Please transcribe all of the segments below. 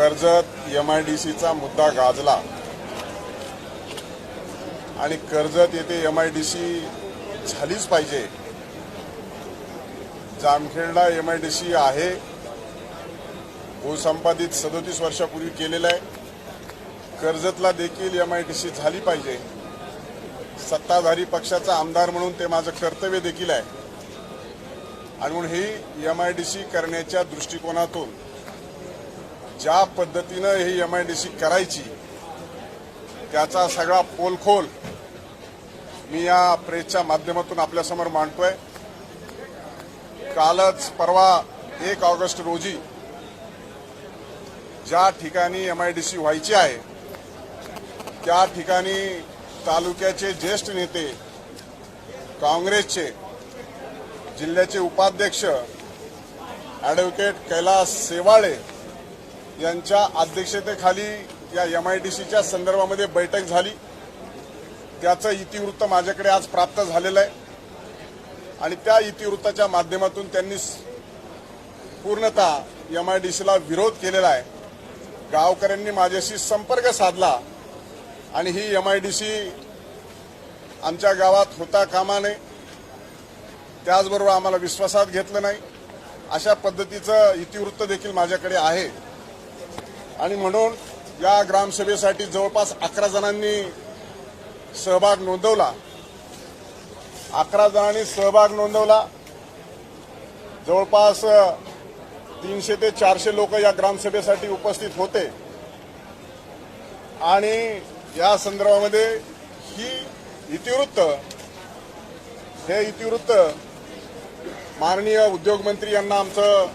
Karjat M I D सीचा मुद्दा गाजला. आणि कर्जत येथे एम आय डी सी झालीच पाहिजे. जामखेडला एम आय डी सी आहे. भूसंपादित सदोतीस वर्षापूर्वी केलेलं आहे. कर्जतला देखील एम आय डी सी झाली पाहिजे. सत्ताधारी पक्षाचा आमदार म्हणून ते माझं कर्तव्य देखील आहे. आणि म्हणून ही एम आय डी सी करण्याच्या दृष्टिकोनातून ज्या पद्धतीनं ही एम आय डी सी करायची त्याचा सगळा पोलखोल मी या प्रेसच्या माध्यमातून आपल्यासमोर मांडतोय. कालच परवा एक ऑगस्ट रोजी ज्या ठिकाणी एम आय डी सी व्हायची आहे त्या ठिकाणी तालुक्याचे ज्येष्ठ नेते काँग्रेसचे जिल्ह्याचे उपाध्यक्ष ॲडव्होकेट कैलास सेवाळे यांच्या अध्यक्षतेखाली या एम आय डी सीच्या संदर्भामध्ये बैठक झाली. त्याचं इतिवृत्त माझ्याकडे आज प्राप्त झालेलं आहे. आणि त्या इतिवृत्ताच्या माध्यमातून त्यांनी पूर्णतः एम आय डी सीला विरोध केलेला आहे. गावकऱ्यांनी माझ्याशी संपर्क साधला आणि ही एम आय डी सी आमच्या गावात होता कामा नये. त्याचबरोबर आम्हाला विश्वासात घेतलं नाही. अशा पद्धतीचं इतिवृत्त देखील माझ्याकडे आहे. आणि म्हणून या ग्रामसभेसाठी जवळपास अकरा जणांनी सहभाग नोंदवला. अकरा जणांनी सहभाग नोंदवला. जवळपास तीनशे ते चारशे लोक या ग्रामसभेसाठी उपस्थित होते. आणि या संदर्भामध्ये ही इतिवृत्त हे इतिवृत्त माननीय उद्योगमंत्री यांना आमचं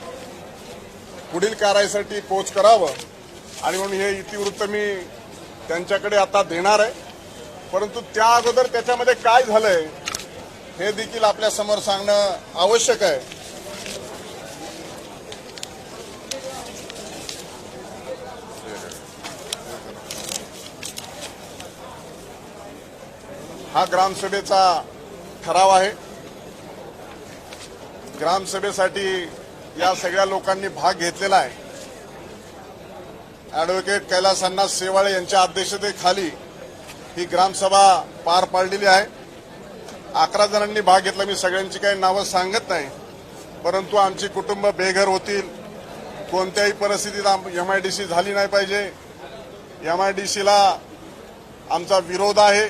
पुढील कार्यासाठी पोच करावं. आणि म्हणून हे इतिवृत्त मी त्यांच्याकडे आता देणार आहे. परंतु त्या अगोदर त्याच्यामध्ये काय झालंय हे देखील आपल्यासमोर सांगणं आवश्यक आहे. हा ग्रामसभेचा ठराव आहे. ग्रामसभेसाठी या सगळ्या लोकांनी भाग घेतलेला आहे. ॲडव्होकेट कैलास अण्णा सेवाळे यांच्या अध्यक्षतेखाली ही ग्रामसभा पार पाडलेली आहे. अकरा जणांनी भाग घेतला. मी सगळ्यांची काही नावं सांगत नाही. परंतु आमची कुटुंब बेघर होतील. कोणत्याही परिस्थितीत एम आय डी सी झाली नाही पाहिजे. एम आय डी सीला आमचा विरोध आहे.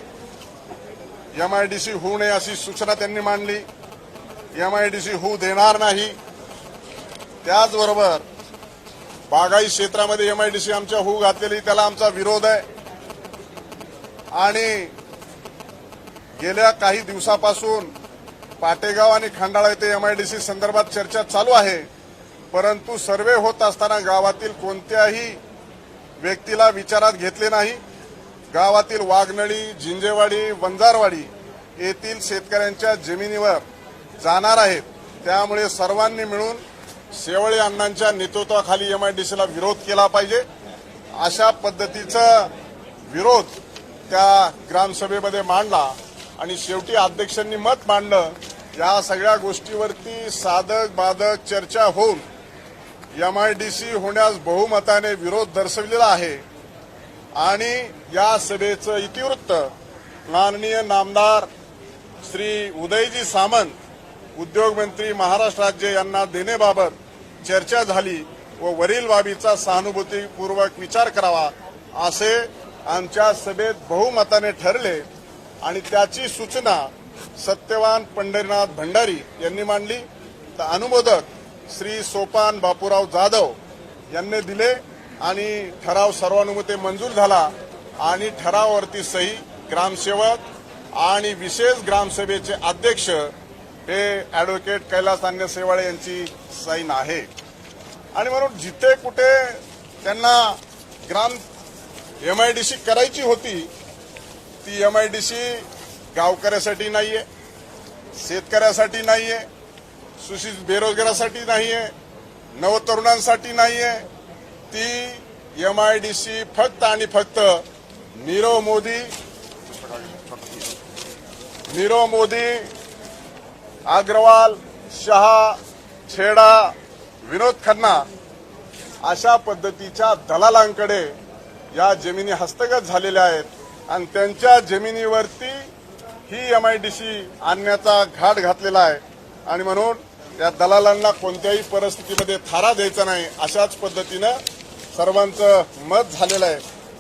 एम आय डी सी होऊ नये अशी सूचना त्यांनी मांडली. एम आय डी सी होऊ देणार नाही. त्याचबरोबर बागाई क्षेत्रामध्ये एम आय डी सी आमच्या होऊ घातलेली त्याला आमचा विरोध आहे. आणि गेल्या काही दिवसापासून पाटेगाव आणि खंडाळा येथे एम आय डी सी संदर्भात चर्चा चालू आहे. परंतु सर्वे होत असताना गावातील कोणत्याही व्यक्तीला विचारात घेतले नाही. गावातील वाघनळी झिंजेवाडी वंजारवाडी येथील शेतकऱ्यांच्या जमिनीवर जाणार आहेत. त्यामुळे सर्वांनी मिळून शेवळे अण्णांच्या नेतृत्वाखाली एम आय डी सीला विरोध केला पाहिजे. अशा पद्धतीचा विरोध त्या ग्रामसभेमध्ये मांडला आणि शेवटी अध्यक्षांनी मत मांडलं. या सगळ्या गोष्टीवरती साधक बाधक चर्चा होऊन एम आय डी सी होण्यास बहुमताने विरोध दर्शविलेला आहे. आणि या सभेचं इतिवृत्त माननीय नामदार श्री उदयजी सामंत उद्योगमंत्री महाराष्ट्र राज्य यांना देण्याबाबत चर्चा झाली व वरील बाबीचा सहानुभूतीपूर्वक विचार करावा असे आमच्या सभेत बहुमताने ठरले आणि त्याची सूचना सत्यवान पंढरीनाथ भंडारी यांनी मांडली. तर अनुमोदक श्री सोपान बापूराव जाधव यांनी दिले आणि ठराव सर्वानुमते मंजूर झाला आणि ठरावावरती सही ग्रामसेवक आणि विशेष ग्रामसभेचे अध्यक्ष हे ॲडव्होकेट कैलास अन्य सेवाळे यांची साईन आहे. आणि म्हणून जिथे कुठे त्यांना ग्राम एम आय डी सी करायची होती ती एम आय डी सी गावकऱ्यासाठी नाहीये शेतकऱ्यासाठी नाहीये सुशिक्षित बेरोजगारासाठी नाहीये नवतरुणांसाठी नाहीये. ती एम आय डी सी फक्त आणि फक्त नीरव मोदी नीरव मोदी अग्रवाल शहा छेडा विनोद खन्ना अशा पद्धतीच्या दलालांकडे या जमिनी हस्तगत झालेल्या आहेत आणि त्यांच्या जमिनीवरती ही यम आय डी सी आणण्याचा घाट घातलेला आहे. आणि म्हणून या दलालांना कोणत्याही परिस्थितीमध्ये थारा द्यायचा नाही अशाच पद्धतीनं सर्वांचं मत झालेलं आहे.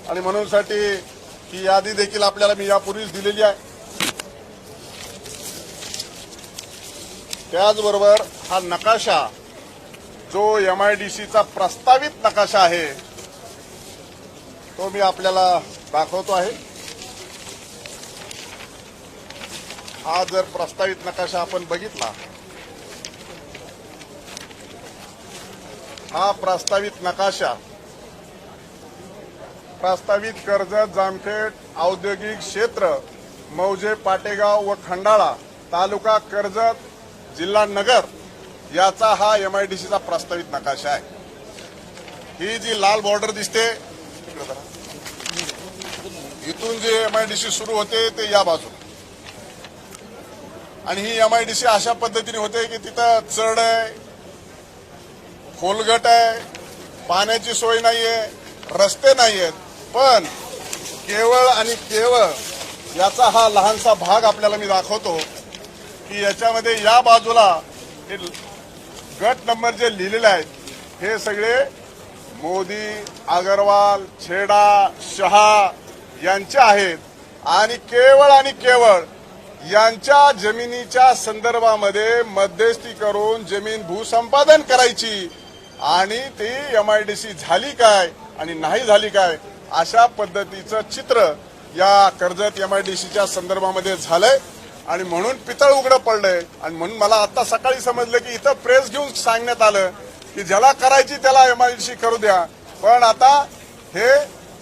आणि म्हणूनसाठी ही यादी देखील आपल्याला मी यापूर्वीच दिलेली आहे. त्याचबरोबर हा नकाशा जो यम आय डी सीचा प्रस्तावित नकाशा आहे तो मी आपल्याला दाखवतो आहे. हा जर प्रस्तावित नकाशा आपण बघितला हा प्रस्तावित नकाशा प्रस्तावित कर्जत जामखेड औद्योगिक क्षेत्र मौजे पाटेगाव व खंडाळा तालुका कर्जत जिल्हा नगर याचा हा एम आय डी सीचा प्रस्तावित नकाशा आहे. ही जी लाल बॉर्डर दिसते इथून जे एम आय डी सी सुरू होते ते या बाजू आणि ही एम आय डी सी अशा पद्धतीने होते की तिथं चढ आहे खोलगट आहे पाण्याची सोय नाहीये रस्ते नाहीयेत पण केवळ आणि केवळ याचा हा लहानसा भाग आपल्याला मी दाखवतो. की याच्यामध्ये या बाजूला हे गट नंबर जे लिहिलेले आहेत हे सगळे मोदी अगरवाल छेडा शहा यांचे आहेत. आणि केवळ आणि केवळ यांच्या जमिनीच्या संदर्भामध्ये मध्यस्थी करून जमीन भूसंपादन करायची. आणि ती एमआयडीसी झाली काय आणि नाही झाली काय अशा पद्धतीचं चित्र या कर्जत एमआयडीसीच्या संदर्भामध्ये झालंय. आणि म्हणून पितळ उघडं पडलंय. आणि म्हणून मला आता सकाळी समजलं की इथं प्रेस घेऊन सांगण्यात आलं की ज्याला करायची त्याला एमआयडीसी करू द्या. पण आता हे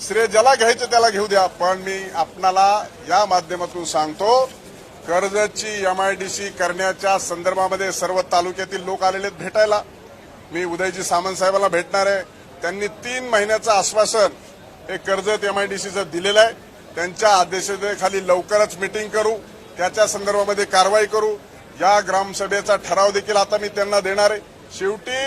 श्रेय ज्याला घ्यायचं त्याला घेऊ द्या. पण मी आपणाला या माध्यमातून सांगतो कर्जची एमआयडीसी करण्याच्या संदर्भामध्ये सर्व तालुक्यातील लोक आलेले आहेत भेटायला. मी उदयजी सामंत साहेबांना भेटणार आहे. त्यांनी तीन महिन्याचं आश्वासन हे कर्जत एमआयडीसीचं दिलेलं आहे. त्यांच्या आदेशाखाली लवकरच मिटिंग करू. त्याच्या संदर्भामध्ये कारवाई करू. या ग्रामसभेचा ठराव देखील आता मी त्यांना देणार आहे. शेवटी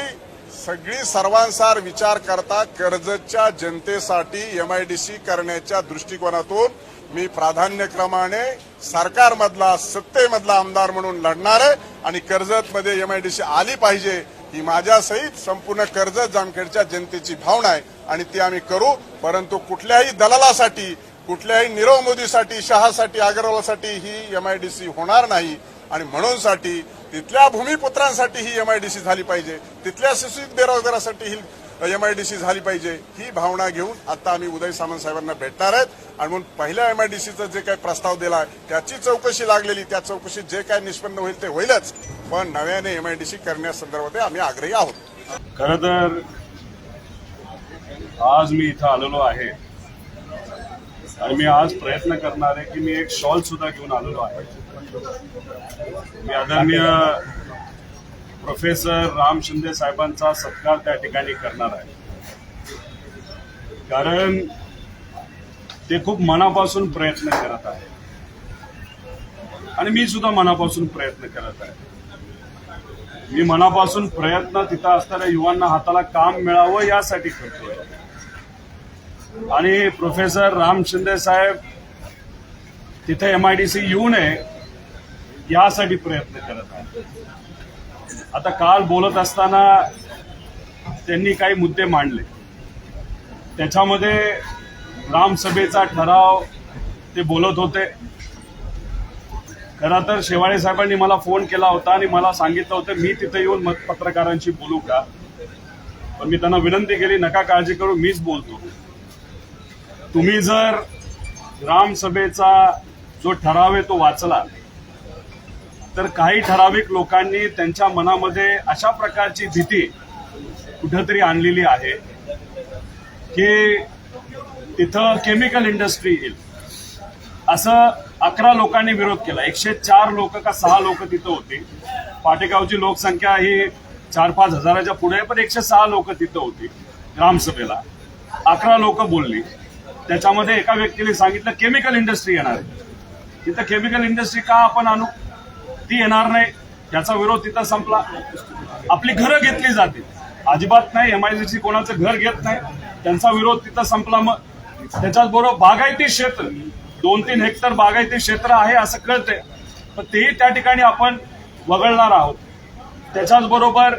सगळी सर्वांसार विचार करता कर्जतच्या जनतेसाठी एमआयडीसी करण्याच्या दृष्टिकोनातून मी प्राधान्यक्रमाने सरकारमधला सत्तेमधला आमदार म्हणून लढणार आहे आणि कर्जतमध्ये एमआयडीसी आली पाहिजे ही माझ्यासहित संपूर्ण कर्जत जामखेडच्या जनतेची भावना आहे आणि ती आम्ही करू. परंतु कुठल्याही दलालासाठी कुठल्याही नीरव मोदीसाठी शहासाठी अग्रवालसाठी ही एमआयडीसी होणार नाही. आणि म्हणूनसाठी तिथल्या भूमिपुत्रांसाठी ही एमआयडीसी झाली पाहिजे. तिथल्या सुशिक्षित बेरोजगारासाठी ही एमआयडीसी झाली पाहिजे. ही भावना घेऊन आता आम्ही उदय सामंत साहेबांना भेटणार आहेत. आणि म्हणून पहिल्या एमआयडीसीचा जे काही प्रस्ताव दिला आहे त्याची चौकशी लागलेली त्या चौकशीत जे काय निष्पन्न होईल ते होईलच. पण नव्याने एमआयडीसी करण्यासंदर्भात आम्ही आग्रही आहोत. खर तर आज मी इथं आलेलो आहे. आणि मी आज प्रयत्न करणार आहे की मी एक शॉल सुद्धा घेऊन आलेलो आहे. मी आदरणीय प्रोफेसर राम शिंदे साहेबांचा सत्कार त्या ठिकाणी करणार आहे. कारण ते खूप मनापासून प्रयत्न करत आहे. आणि मी सुद्धा मनापासून प्रयत्न करत आहे. मी मनापासून प्रयत्न तिथं असणाऱ्या युवांना हाताला काम मिळावं यासाठी करतोय. आणि प्रोफेसर राम शिंदे साहेब तिथे एम आय डी सी येऊ नये यासाठी प्रयत्न करत आहेत. आता काल बोलत असताना त्यांनी काही मुद्दे मांडले. त्याच्यामध्ये रामसभेचा ठराव ते बोलत होते. खरं तर शेवाळे साहेबांनी मला फोन केला होता आणि मला सांगितलं होतं मी तिथे येऊन मत पत्रकारांशी बोलू का? पण मी त्यांना विनंती केली नका काळजी करू मीच बोलतो. तुम्ही जर ग्रामसभेचा जो ठराव आहे तो वाचला तर काही ठराविक लोकांनी त्यांच्या मनामध्ये अशा प्रकारची भीती कुठंतरी आणलेली आहे की तिथं केमिकल इंडस्ट्री येईल. असं अकरा लोकांनी विरोध केला. एकशे चार लोक का सहा लोक तिथं होती. पाटेगावची लोकसंख्या ही चार पाच हजाराच्या पुढे पण एकशे सहा लोक तिथं होती ग्रामसभेला. अकरा लोक बोलली. त्याच्यामध्ये एका व्यक्तीने सांगितलं केमिकल इंडस्ट्री येणार आहे. तिथं केमिकल इंडस्ट्री का आपण आणू? ती येणार नाही. याचा विरोध तिथं संपला. आपली घरं घेतली जाते अजिबात नाही. एमआयडीसी कोणाचं घर घेत नाही. त्यांचा विरोध तिथं संपला मग. त्याच्याचबरोबर बागायती क्षेत्र. दोन तीन हेक्टर बागायती क्षेत्र आहे असं कळतंय. पण तेही त्या ठिकाणी आपण वगळणार आहोत. त्याच्याचबरोबर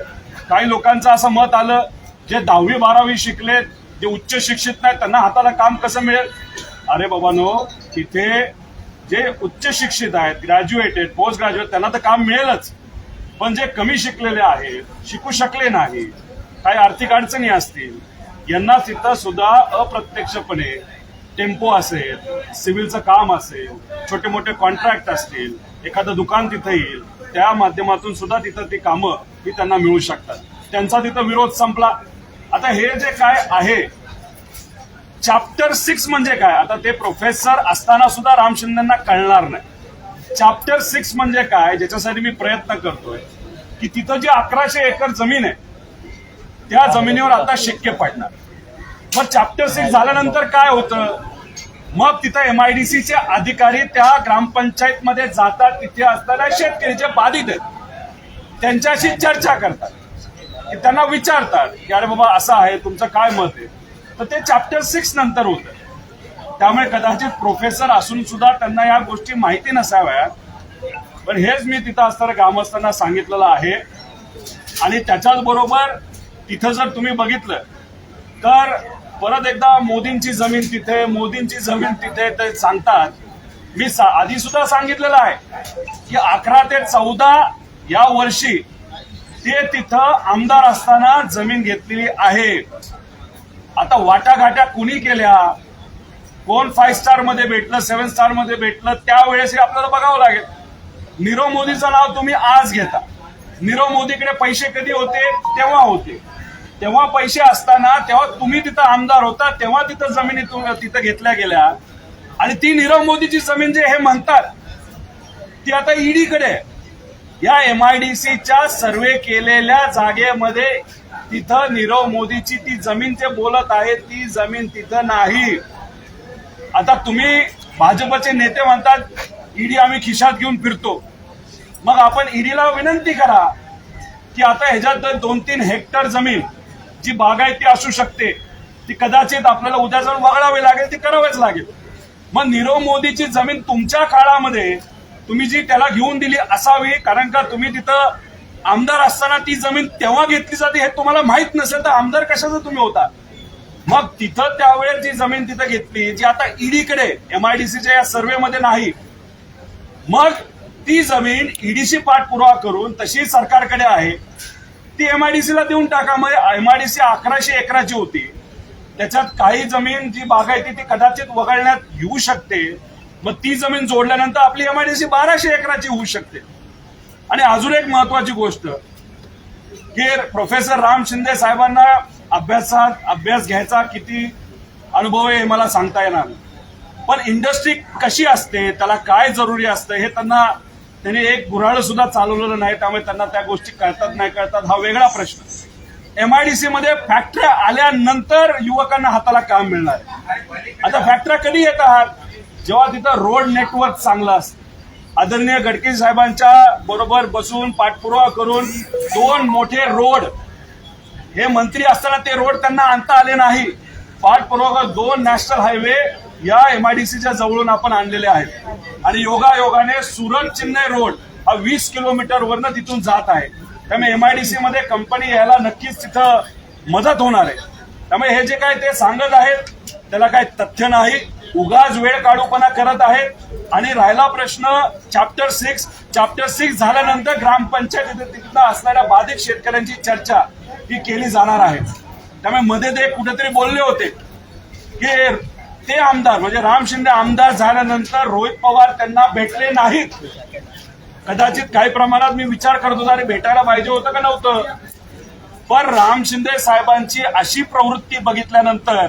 काही लोकांचं असं मत आलं जे दहावी बारावी शिकलेत जे उच्च शिक्षित नाही त्यांना हाताला काम कसं मिळेल? अरे बाबानो तिथे जे उच्च शिक्षित आहेत ग्रॅज्युएटेड पोस्ट ग्रॅज्युएट त्यांना तर काम मिळेलच. पण जे कमी शिकलेले आहेत शिकू शकले नाही काही आर्थिक अडचणी असतील यांना तिथं सुद्धा अप्रत्यक्षपणे टेम्पो असेल सिव्हिलचं काम असेल छोटे मोठे कॉन्ट्रॅक्ट असतील एखादं दुकान तिथं येईल त्या माध्यमातून सुद्धा तिथं ती कामं ही त्यांना मिळू शकतात. त्यांचा तिथं विरोध संपला. आता हे जे काय आहे चॅप्टर सिक्स म्हणजे काय? आता ते प्रोफेसर असताना सुद्धा राम शिंदेना कळणार नाही. चॅप्टर सिक्स म्हणजे काय? ज्याच्यासाठी मी प्रयत्न करतोय की तिथं जी अकराशे एकर जमीन आहे त्या जमिनीवर आता शक्य पडणार. मग चॅप्टर सिक्स झाल्यानंतर काय होतं? मग तिथं एमआयडीसीचे अधिकारी त्या ग्रामपंचायत मध्ये जातात. तिथे असताना शेतकरी जे बाधित आहेत त्यांच्याशी चर्चा करतात. की त्यांना विचारतात की अरे बाबा असं आहे तुमचं काय मत आहे? तर ते चॅप्टर सिक्स नंतर होतं. त्यामुळे कदाचित प्रोफेसर असून सुद्धा त्यांना या गोष्टी माहिती नसाव्यात पण हेच मी तिथं असताना ग्रामस्थांना सांगितलेलं आहे. आणि त्याच्याच बरोबर तिथं जर तुम्ही बघितलं तर परत एकदा मोदींची जमीन तिथे मोदींची जमीन तिथे ते सांगतात. मी सा- आधी सुद्धा सांगितलेलं आहे की अकरा ते चौदा या वर्षी ते तिथं आमदार असताना जमीन घेतलेली आहे. आता वाटाघाट्या कुणी केल्या? कोण फाईव्ह स्टारमध्ये भेटलं सेव्हन स्टारमध्ये भेटलं त्यावेळेस हे आपल्याला बघावं लागेल. नीरव मोदीचं नाव तुम्ही आज घेता. नीरव मोदीकडे पैसे कधी होते? तेव्हा होते. तेव्हा पैसे असताना तेव्हा तुम्ही तिथं आमदार होता तेव्हा तिथं जमिनी तिथं घेतल्या गेल्या. आणि ती नीरव मोदीची जमीन जे हे म्हणतात ती आता ईडीकडे आहे. या एम आय डी सी च्या सर्वे केलेल्या जागेमध्ये तिथं नीरव मोदीची ती जमीन जे बोलत आहे ती जमीन तिथं नाही. आता तुम्ही भाजपचे नेते म्हणतात ईडी आम्ही खिशात घेऊन फिरतो. मग आपण ईडीला विनंती करा की आता ह्याच्यात दोन तीन हेक्टर जमीन जी बागायती असू शकते ती कदाचित आपल्याला उद्या जाऊन वगळावी लागेल ती करावीच लागेल. मग नीरव मोदीची जमीन तुमच्या काळामध्ये तुम्ही जी त्याला घेऊन दिली असावी कारण का तुम्ही तिथं आमदार असताना ती जमीन तेव्हा घेतली जाते हे तुम्हाला माहीत नसेल तर आमदार कशाचा तुम्ही होता? मग तिथं त्यावेळेस जी जमीन तिथं घेतली जी आता ईडीकडे एमआयडीसीच्या या सर्व्हेमध्ये नाही मग ती जमीन ईडीसी पाठपुरावा करून तशी सरकारकडे आहे. ती एमआयडीसीला देऊन टाका म्हणजे एमआयडीसी अकराशे एकराची होती. त्याच्यात काही जमीन जी बागायती ती कदाचित वगळण्यात येऊ शकते. मग ती जमीन जोडल्यानंतर आपली एमआयडीसी बाराशे एकराची होऊ शकते. आणि अजून एक महत्वाची गोष्ट की प्रोफेसर राम शिंदे साहेबांना अभ्यासात अभ्यास घ्यायचा किती अनुभव आहे हे मला सांगता येणार पण इंडस्ट्री कशी असते त्याला काय जरुरी असतं हे त्यांना त्यांनी एक गुऱ्हाळ सुद्धा चालवलेलं नाही त्यामुळे त्यांना त्या गोष्टी कळतात नाही कळतात हा वेगळा प्रश्न. एमआयडीसी मध्ये फॅक्टऱ्या आल्यानंतर युवकांना हाताला काम मिळणार आता फॅक्टऱ्या कधी येतात जेव्हा तिथं रोड नेटवर्क चांगलं असतं. आदरणीय गडकरी साहेबांच्या बरोबर बसून पाठपुरावा करून दोन मोठे रोड हे मंत्री असताना ते रोड त्यांना आणता आले नाही. पाठपुरावा दोन नॅशनल हायवे या एमआयडीसीच्या जवळून आपण आणलेले आहेत. आणि योगायोगाने सुरत चेन्नई रोड हा वीस किलोमीटर वरनं तिथून जात आहे. त्यामुळे एमआयडीसी मध्ये कंपनी यायला नक्कीच तिथं मदत होणार आहे. त्यामुळे हे जे काय ते सांगत आहेत त्याला काही तथ्य नाही. उगाच वेळ काढूपणा करत आहेत आणि राहिला प्रश्न चॅप्टर सिक्स चॅप्टर सिक्स झाल्यानंतर ग्रामपंचायत तिथं असणाऱ्या बाधित शेतकऱ्यांची चर्चा ही केली जाणार आहे. त्यामुळे मध्ये ते कुठेतरी बोलले होते. की ते आमदार म्हणजे राम शिंदे आमदार झाल्यानंतर रोहित पवार त्यांना भेटले नाहीत. कदाचित काही प्रमाणात मी विचार करत होतो अरे भेटायला पाहिजे होतं का नव्हतं. पण राम शिंदे साहेबांची अशी प्रवृत्ती बघितल्यानंतर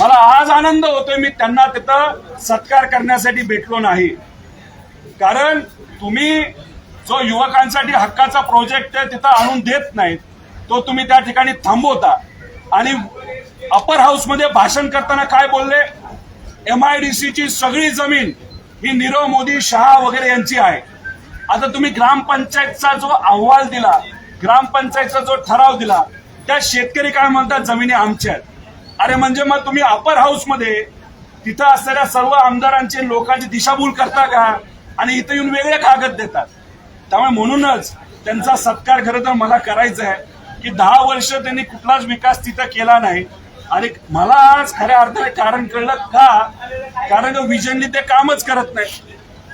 मला आज आनंद होतोय मी त्यांना तिथं सत्कार करण्यासाठी भेटलो नाही. कारण तुम्ही जो युवकांसाठी हक्काचा प्रोजेक्ट आहे तिथं आणून देत नाहीत तो तुम्ही त्या ठिकाणी थांबवता. आणि अपर हाऊसमध्ये भाषण करताना काय बोलले? एमआयडीसीची सगळी जमीन ही नीरव मोदी शहा वगैरे यांची आहे. आता तुम्ही ग्रामपंचायतचा जो अहवाल दिला ग्रामपंचायतचा जो ठराव दिला त्या शेतकरी काय म्हणतात? जमिनी आमच्या आहेत. अरे म्हणजे मग तुम्ही अपर हाऊसमध्ये तिथं असणाऱ्या सर्व आमदारांचे लोकांची दिशाभूल करता का? आणि इथं येऊन वेगळे कागद देतात. त्यामुळे म्हणूनच त्यांचा सत्कार खरं तर मला करायचा आहे की दहा वर्ष त्यांनी कुठलाच विकास तिथं केला नाही. आणि मला आज खऱ्या अर्थाने कारण कळलं का? कारण विजनली ते कामच करत नाही.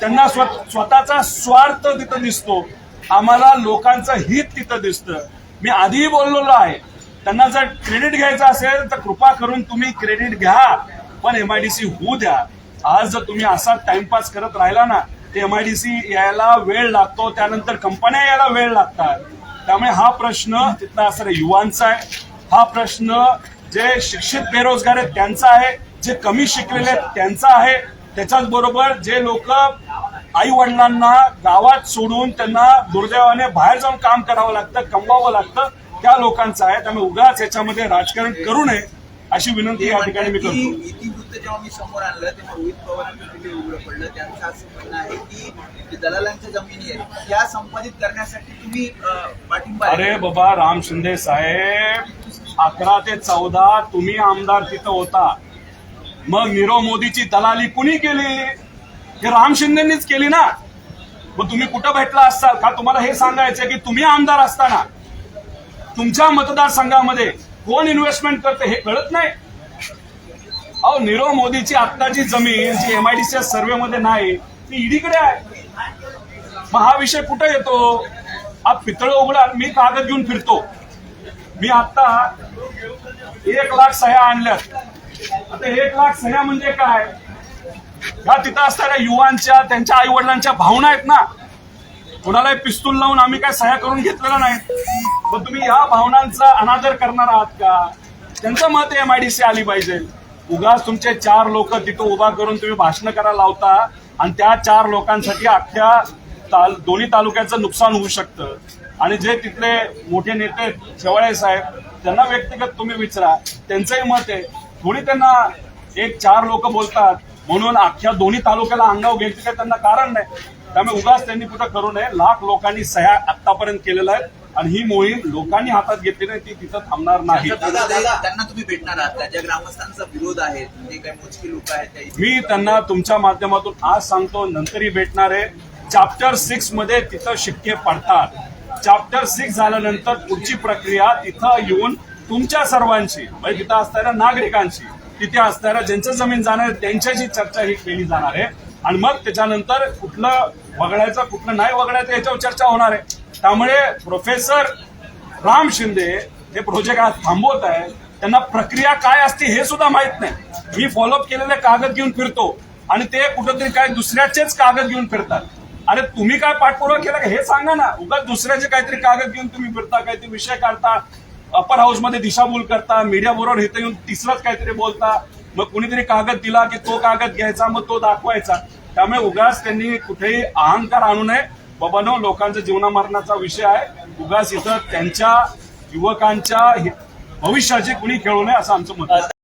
त्यांना स्व- स्वतःचा स्वार्थ तिथं दिसतो. आम्हाला लोकांचं हित तिथं दिसतं. मी आधीही बोललेलो आहे. त्यांना जर क्रेडिट घ्यायचं असेल तर कृपा करून तुम्ही क्रेडिट घ्या. पण एमआयडीसी होऊ द्या. आज जर तुम्ही असा टाइमपास करत राहिला ना ते एमआयडीसी यायला वेळ लागतो. त्यानंतर कंपन्या यायला वेळ लागतात. त्यामुळे हा प्रश्न तिथला असणाऱ्या युवांचा आहे. हा प्रश्न जे शिक्षित बेरोजगार आहेत त्यांचा आहे. जे कमी शिकलेले आहेत त्यांचा आहे. त्याच्याच बरोबर जे लोक आई वडिलांना गावात सोडून त्यांना दुर्दैवाने बाहेर जाऊन काम करावं लागतं कमवावं लागतं त्या लोकांचं आहे. त्यामुळे उगाच याच्यामध्ये राजकारण करू नये अशी विनंती या ठिकाणी मी करतो. इतिवृत्त जेव्हा मी समोर आणलं तेव्हा रोहित पवारांचं तिथे उघडं पडलं. त्यांचं असं म्हणणं आहे की दलालांच्या जमिनी आहेत त्या संपादित करण्यासाठी तुम्ही पाठिंबा. अरे बाबा राम शिंदे साहेब अकरा ते चौदा तुम्ही आमदार तिथं होता. मग नीरव मोदीची दलाली कुणी केली? हे राम शिंदेनीच केली ना? मग तुम्ही कुठं भेटला असाल? का तुम्हाला हे सांगायचं की तुम्ही आमदार असताना? तुमच्या मतदारसंघामध्ये कोण इन्व्हेस्टमेंट करते हे कळत नाही. अहो नीरव मोदीची आत्ताची जमीन जी एमआयडीसीच्या सर्व्हेमध्ये नाही ती ईडीकडे आहे. मग हा विषय कुठे येतो? हा पितळ उघडा मी कागद घेऊन फिरतो. मी आता एक लाख सह्या आणल्या आता एक लाख सह्या म्हणजे काय? ह्या तिथं असणाऱ्या युवांच्या त्यांच्या आई वडिलांच्या भावना आहेत ना. कोणाला पिस्तूल लावून आम्ही काय सह्या करून घेतलेला नाही. मग तुम्ही या भावनांचा अनादर करणार आहात का? त्यांचं मत एमआयडीसी आली पाहिजे. उगाच तुमचे चार लोक तिथं उभा करून तुम्ही भाषण करायला लावता आणि त्या चार लोकांसाठी अख्ख्या ताल दोन्ही तालुक्याचं नुकसान होऊ शकतं. आणि जे तिथले मोठे नेते शेवाळे साहेब त्यांना व्यक्तिगत तुम्ही विचारा. त्यांचंही मत आहे. थोडी त्यांना एक चार लोक बोलतात. म्हणून अख्ख्या दोन्ही तालुक्याला अंगाव घ्यायचं काही त्यांना कारण नाही. त्यामुळे उगाच त्यांनी कुठं करू नये. लाख लोकांनी सह्या आतापर्यंत केलेल्या आहेत आणि ही मोहीम लोकांनी हातात घेतली नाही ती तिथं थांबणार नाही. आहे, त्यांना तुम्ही भेटणार आहात? ज्या ग्रामस्थांचा विरोध आहे जे काही मोजकी लोक आहेत मी त्यांना तुमच्या माध्यमातून आज सांगतो नंतरही भेटणार आहे. चॅप्टर सिक्समध्ये तिथं शिक्के पडतात. चॅप्टर सिक्स झाल्यानंतर पुढची प्रक्रिया तिथं येऊन तुमच्या सर्वांची म्हणजे तिथं असणाऱ्या नागरिकांची तिथे असणाऱ्या ज्यांचं जमीन जाणार आहे त्यांच्याशी चर्चा ही केली जाणार आहे. आणि मग त्याच्यानंतर कुठलं वगळायचं कुठलं नाही वगळायचं याच्यावर चर्चा होणार आहे. त्यामुळे प्रोफेसर राम शिंदे हे प्रोजेक्ट आज थांबवत आहे. त्यांना प्रक्रिया काय असते हे सुद्धा माहीत नाही. मी फॉलोअप केलेले कागद घेऊन फिरतो आणि ते कुठंतरी काय दुसऱ्याचेच कागद घेऊन फिरतात. अरे तुम्ही काय पाठपुरावा केला का? हे सांगा ना. उगाच दुसऱ्याचे काहीतरी कागद घेऊन तुम्ही फिरता काहीतरी विषय काढता अपर हाऊसमध्ये दिशाभूल करता मीडिया बरोबर इथं येऊन तिसराच काहीतरी बोलता. मग कुणीतरी कागद दिला की तो कागद घ्यायचा मग तो दाखवायचा. त्यामुळे उगाच त्यांनी कुठेही अहंकार आणू नये. बाबानो लोकांचा जीवनामरणाचा विषय आहे. उगाच इथं त्यांच्या युवकांच्या भविष्याचे कुणी खेळू नये असं आमचं मत आहे.